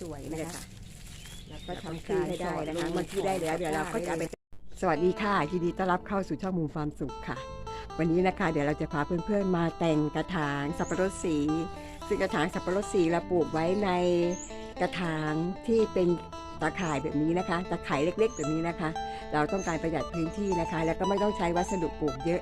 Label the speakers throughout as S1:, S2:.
S1: สวยๆ
S2: นี่
S1: นะ
S2: เลย
S1: คะ
S2: ค่ะ
S1: แล้วก็
S2: ก็
S1: ทำ
S2: ทำที่
S1: การ
S2: ให้ได้นะคะ
S1: สอ
S2: เมื่อที่ได้แล้วเดี๋ยวเราก็จะเอาไป
S1: สวัสดีค่ะยินดีต้อนรับเข้าสู่ช่องมุมความสุขค่ะ วันนี้นะคะ เดี๋ยวเราจะพาเพื่อนๆมาแต่งกระถางสับปะรดสี ซึ่งกระถางสับปะรดสีเราปลูกไว้ในกระถางที่เป็นตาข่ายแบบนี้นะคะตาข่ายเล็ก ๆ แบบนี้นะคะ เราต้องการประหยัดพื้นที่นะคะ แล้วก็ไม่ต้องใช้วัสดุปลูกเยอะ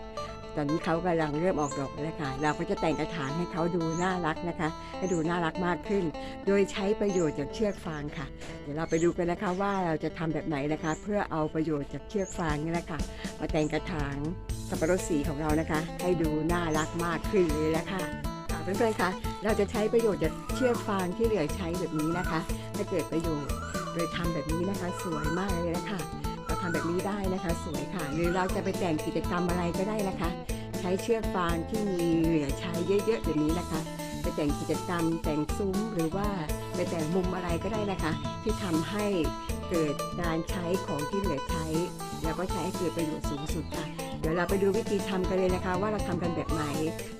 S1: ตอนนี้เขากำลังเริ่มออกดอกแล้วค่ะ เราก็จะแต่งกระถางให้เขาดูน่ารักนะคะ ให้ดูน่ารักมากขึ้น โดยใช้ประโยชน์จากเชือกฟางค่ะ เดี๋ยวเราไปดูกันนะคะว่าเราจะทำแบบไหนนะคะ เพื่อเอาประโยชน์จากเชือกฟางนี่แหละค่ะ มาแต่งกระถางสับปะรดสีของเรานะคะ ให้ดูน่ารักมากขึ้นเลยละค่ะค่ะเพื่อนๆคะเราจะใช้ประโยชน์จากเชือกฟางที่เหลือใช้แบบนี้นะคะให้เกิดประโยชน์ โดยทำแบบนี้นะคะสวยมากเลยนะคะเราทำแบบนี้ได้นะคะสวยค่ะ หรือเราจะไปแต่งกิจกรรมอะไรก็ได้นะคะ ช้เชือกฟางที่มีเหลือใช้เยอะๆแบบนี้นะคะไปแต่งกิจกรรมแต่งซุ้มหรือว่าไปแต่งมุมอะไรก็ได้นะคะ ที่ทำให้เกิดการใช้ของที่เหลือใช้ แล้วก็ใช้ให้เกิดประโยชน์สูงสุดค่ะเดี๋ยวเราไปดูวิธีทำกันเลยนะคะ ว่าเราทำกันแบบไหน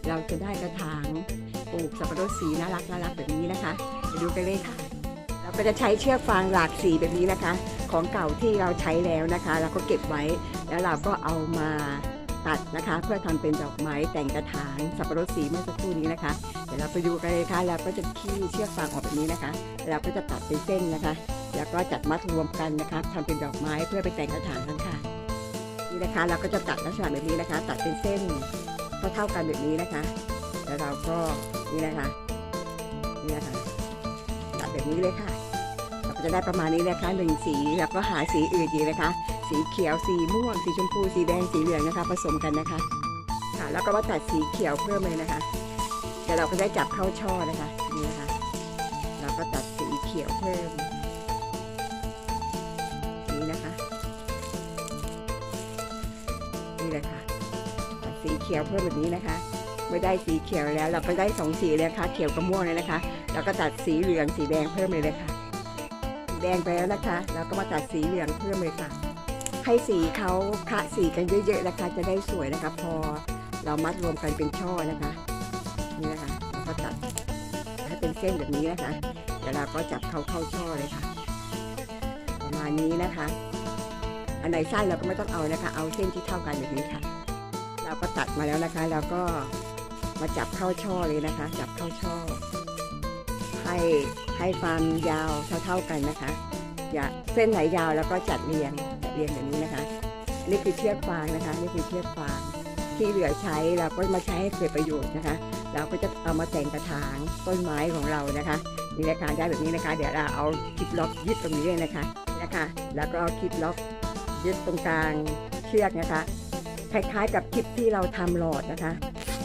S1: เราจะได้กระถางปลูกสับปะรดสีน่ารักน่ารักแบบนี้นะคะไปดูกันเลยค่ะ เราก็จะใช้เชือกฟางหลากสีแบบนี้นะคะ ของเก่าที่เราใช้แล้วนะคะ เราก็เก็บไว้แล้วเราก็เอามา ตัดนะคะ เพื่อทำเป็นดอกไม้แต่งกระถางสับปะรดสีเมื่อสักครู่นี้นะคะ เดี๋ยวเราไปดูกันเลยค่ะเราก็จะขี้เชือกฟางออกแบบนี้นะคะ เราก็จะตัดเป็นเส้นนะคะ แล้วก็จัดมัดรวมกันนะคะทำเป็นดอกไม้เพื่อไปแต่งกระถางกันค่ะนี่นะคะ เราก็จะตัดลักษณะแบบนี้นะคะ ตัดเป็นเส้นเท่าๆกันแบบนี้นะคะ แล้วเราก็นี่นะคะนี่นะคะตัดแบบนี้เลยค่ะเราก็จะได้ประมาณนี้นะคะหนึ่งสีแล้วก็หาสีอื่นอีนะคะ สีเขียวสีม่วง สีชมพู สีแดงสีเหลืองนะคะ ผสมกันนะคะค่ะแล้วก็มาตัดสีเขียวเพิ่มเลยนะคะเดี๋ยวเราก็ได้จับเข้าช่อนะคะนี่นะคะเราก็ตัดสีเขียวเพิ่มนี่นะคะนี่เลยค่ะตัดสีเขียวเพิ่มแบบนี้นะคะเมื่อได้สีเขียวแล้ว เราก็ได้สองสีเลยนะคะเขียวกับม่วงเลยนะคะแล้วก็ตัดสีเหลืองสีแดงเพิ่มเลยเลยค่ะแดงไปแล้วนะคะแล้วก็มาตัดสีเหลืองเพิ่มเลยค่ะ ให้สีเขาคะสีกันเยอะๆนะคะจะได้สวยนะคะ พอเรามัดรวมกันเป็นช่อนะคะ นี่นะคะเราก็ตัดให้เป็นเส้นแบบนี้นะคะเดี๋ยวเราก็จับเขาเข้าช่อเลยค่ะ ประมาณนี้นะคะ อันไหนสั้นเราก็ไม่ต้องเอานะคะ เอาเส้นที่เท่ากันแบบนี้ค่ะ เราก็ตัดมาแล้วนะคะ แล้วก็มาจับเข้าช่อเลยนะคะ จับเข้าช่อ ให้ให้ความยาวเท่าๆกันนะคะ อย่าเส้นไหนยาวแล้วก็จัดเรียงจัดเรียงแบบนี้นะคะ นี่คือเชือกฟางนะคะ นี่คือเชือกฟาง ที่เหลือใช้เราก็มาใช้ให้เกิดประโยชน์นะคะ เราก็จะเอามาแต่งกระถางต้นไม้ของเรานะคะนี่นะคะได้แบบนี้นะคะ เดี๋ยวเราเอาคลิปล็อกยึดตรงนี้เลยนะคะนี่นะคะ แล้วก็เอาคลิปล็อกยึดตรงกลางเชือกนะคะ คล้ายๆกับคลิปที่เราทำหลอดนะคะ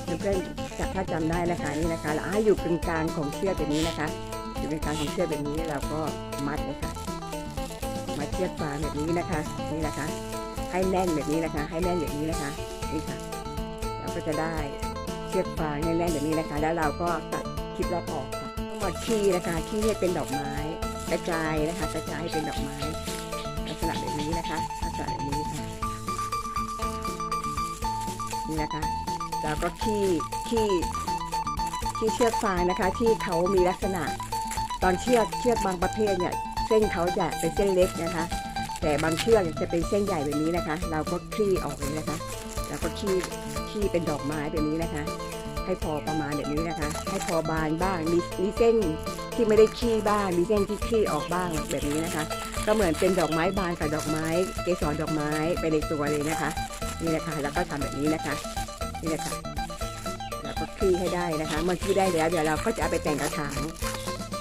S1: เพื่อนๆถ้าจำได้นะคะนี่นะคะเราให้อยู่กึ่งกลางของเชือกแบบนี้นะคะ อยู่กึ่งกลางของเชือกแบบนี้เราก็มัดเลยค่ะ ชือกฟางแบบนี้นะคะ นี่นะคะ ให้แน่นแบบนี้นะคะ ให้แน่นแบบนี้นะคะ นี่ค่ะ เราก็จะได้เชือกฟางแน่นๆแบบนี้นะคะ แล้วเราก็ตัดคลิปล็อกออกค่ะทั้งหมดขี้นะคะขี้ให้เป็นดอกไม้กระจายนะคะ กระจายให้เป็นดอกไม้ ลักษณะแบบนี้นะคะลักษณะแบบนี้ค่ะนี่นะคะแล้วก็ขี้ขี้ขี้เชือกฟางนะคะ ที่เขามีลักษณะตอนเชือกเชือกบางประเภทเนี่ย เส้นเขาจะเป็นเส้นเล็กนะคะ แต่บางเชือกจะเป็นเส้นใหญ่แบบนี้นะคะ เราก็คลี่ออกเลยนะคะ แล้วก็คลี่คลี่เป็นดอกไม้แบบนี้นะคะ ให้พอประมาณแบบนี้นะคะ ให้พอบานบ้างมีมีเส้นที่ไม่ได้คลี่บ้างมีเส้นที่คลี่ออกบ้างแบบนี้นะคะ ก็เหมือนเป็นดอกไม้บานกับดอกไม้เกสรดอกไม้ไปในตัวเลยนะคะนี่นะคะแล้วก็ทำแบบนี้นะคะนี่นะคะแล้วก็คลี่ให้ได้นะคะเมื่อคลี่ได้แล้วเดี๋ยวเราก็จะเอาไปแต่งกระถาง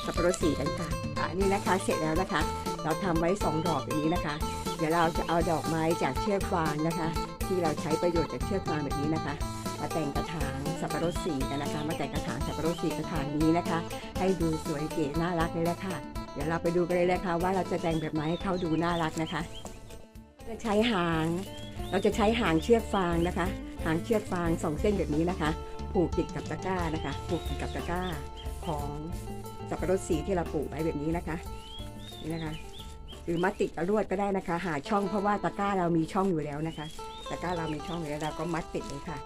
S1: สับปะรดสีกันค่ะอะ นี่นะคะเสร็จแล้วนะคะ เราทำไว้สองดอกแบบนี้นะคะ เดี๋ยวเราจะเอาดอกไม้จากเชือกฟางนะคะ ที่เราใช้ประโยชน์จากเชือกฟางแบบนี้นะคะ มาแต่งกระถางสับปะรดสีกันนะคะ มาแต่งกระถางสับปะรดสีกระถางนี้นะคะ ให้ดูสวยเก๋น่ารักเลยแหละค่ะ เดี๋ยวเราไปดูกันเลยนะคะว่าเราจะแต่งแบบไหนให้เขาดูน่ารักนะคะจะใช้หาง เราจะใช้หางเชือกฟางนะคะ หางเชือกฟางสองเส้นแบบนี้นะคะ ผูกติดกับตะกร้านะคะ ผูกติดกับตะกร้า ของสับปะรดสีที่เราปลูกไว้แบบนี้นะคะนี่นะคะ หรือมัดติดกับลวดก็ได้นะคะ หาช่องเพราะว่าตะกร้าเรามีช่องอยู่แล้วนะคะตะกร้าเรามีช่องอยู่แล้วเราก็มัดติดเลยค่ะ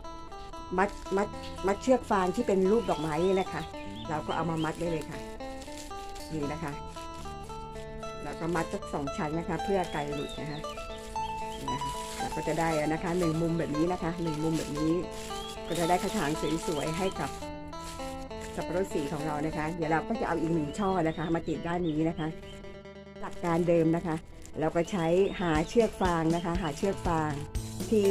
S1: มัดมัดมัดเชือกฟางที่เป็นรูปดอกไม้นี่นะคะ เราก็เอามามัดได้เลยค่ะนี่นะคะแล้วก็มัดสักสองชั้นนะคะ เพื่อไกันหลุดนะคะนะคะเราก็จะได้นะคะหนึ่งมุมแบบนี้นะคะหนึ่งมุมแบบนี้ ก็จะได้กระถางสวยๆให้กับ สับปะรดสีของเรานะคะ เดี๋ยวเราก็จะเอาอีกหนึ่งช่อนะคะ มาติดด้านนี้นะคะ หลักการเดิมนะคะ เราก็ใช้หาเชือกฟางนะคะ หาเชือกฟาง ที่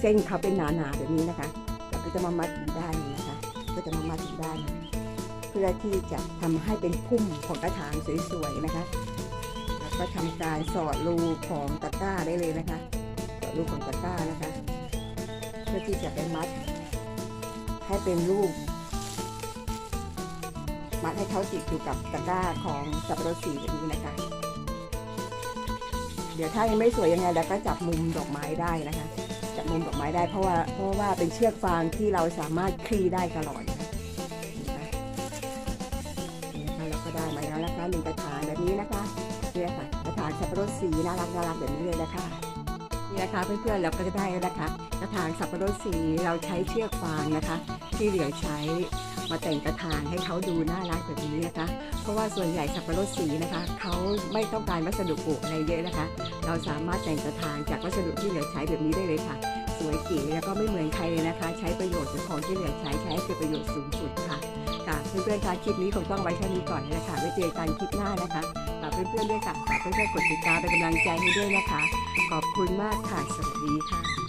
S1: เส้นเขาเป็นหนาๆแบบนี้นะคะเราก็จะมามัดด้านนี้นะคะ ก็จะมามัดอีกด้าน เพื่อที่จะทำให้เป็นพุ่มของกระถางสวยๆนะคะแล้วก็ทำการสอดรูของตะกร้าได้เลยนะคะสอดรูของตะกร้านะคะ เพื่อที่จะไปมัดให้เป็นรูป มัดให้เขาติดอยู่กับตะกร้าของสับปะรดสีแบบนี้นะคะ เดี๋ยวถ้ายังไม่สวยยังไงเราก็จับมุมดอกไม้ได้นะคะ จับมุมดอกไม้ได้เพราะว่าเพราะว่าเป็นเชือกฟางที่เราสามารถคลี่ได้ตลอดนะคะเราก็ได้มาแล้วนะคะหนึ่งกระถางแบบนี้นะคะเนี่นะคะกระถางสับปะรดสีน่ารักน่ารักแบบนี้เลยนะคะนี่นะคะเพื่อนๆเราก็จะได้แล้วนะคะกระถางสับปะรดสีเราใช้เชือกฟางนะคะ ที่เหลือใช้ มาแต่งกระถางให้เขาดูน่ารักแบบนี้นะคะ เพราะว่าส่วนใหญ่สับปะรดสีนะคะเขาไม่ต้องการวัสดุปลูกอะไรเยอะนะคะ เราสามารถแต่งกระถางจากวัสดุที่เหลือใช้แบบนี้ได้เลยค่ะ สวยเก๋แล้วก็ไม่เหมือนใครเลยนะคะ ใช้ประโยชน์จากของที่เหลือใช้ใช้ให้เกิดประโยชน์สูงสุดค่ะค่ะเพื่อนๆคะคลิปนี้คงต้องไว้แค่นี้ก่อนนะคะไว้เจอกันคลิปหน้านะคะฝากเพื่อนๆด้วยค่ะฝากเพื่อนๆกดติดตามเป็นกำลังใจให้ด้วยนะคะ ขอบคุณมากค่ะสวัสดีค่ะ